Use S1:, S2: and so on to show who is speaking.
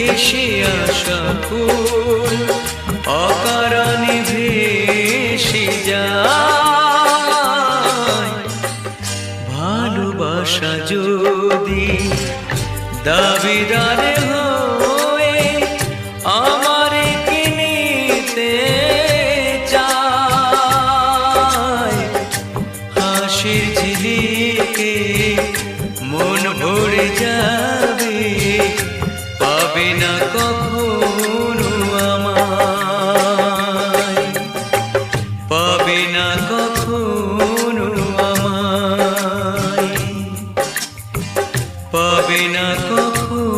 S1: ভেসে আসা ফুল, অকারণে ভেসে যায়। ভালোবাসা যদি দাবিদার হয়ে আমারে কিনিতে চায়, হাসির ঝিলিকে মন ভরে যাবে না কখনো আমায়। পাবে না কখনো